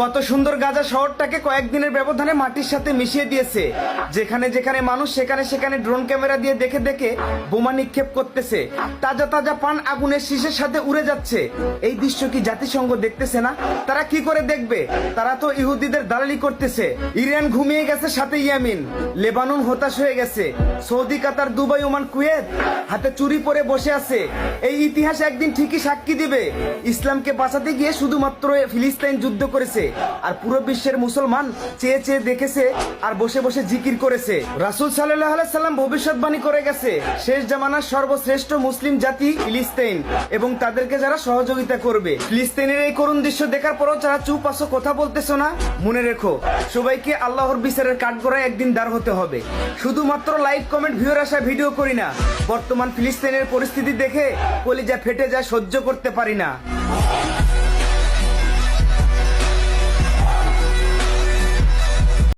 কত সুন্দর গাজা শহরটাকে কয়েকদিনের ব্যবধানে মাটির সাথে মিশিয়ে দিয়েছে। যেখানে যেখানে মানুষ, সেখানে সেখানে ড্রোন ক্যামেরা দিয়ে দেখে দেখে বোমা নিক্ষেপ করতেছে। তাজা তাজা পান আগুনের শীষের সাথে উড়ে যাচ্ছে। এই দৃশ্য কি জাতিসংঘ দেখতেছে না? তারা কি করে দেখবে? তারা তো ইহুদিদের দালালি করতেছে। ইরান ঘুমিয়ে গেছে সাথে ইয়ামিন। লেবানন হতাশ হয়ে গেছে। Saudi, Qatar, Dubai, Oman, Kuwait হাতে চুরি পরে বসে আছে। এই ইতিহাস একদিন ঠিকই সাক্ষী দিবে। ইসলামকে বাঁচাতে গিয়ে শুধুমাত্র ফিলিস্তাইন যুদ্ধ করেছে। আর পুরো বিশ্বের মুসলমান চেয়ে চেয়ে দেখেছে আর বসে বসে জিকির করেছে। রাসুল সাল্লাম ভবিষ্যৎবাণী করে গেছে, শেষ জামানার সর্বশ্রেষ্ঠ মুসলিম জাতি ফিলিস্তিন এবং তাদেরকে যারা সহযোগিতা করবে। ফিলিস্তিনের এই করুণ দৃশ্য দেখার পরও যারা চুপ আসো কথা বলতেছো না। মনে রেখো, সবাইকে আল্লাহর বিচারের কাঠগড়ায় একদিন দাঁড় হতে হবে। শুধুমাত্র লাইক, কমেন্ট, ভিউর আসা ভিডিও করি না। বর্তমান ফিলিস্তিনের পরিস্থিতি দেখে কলিজা ফেটে যায়, সহ্য করতে পারি না।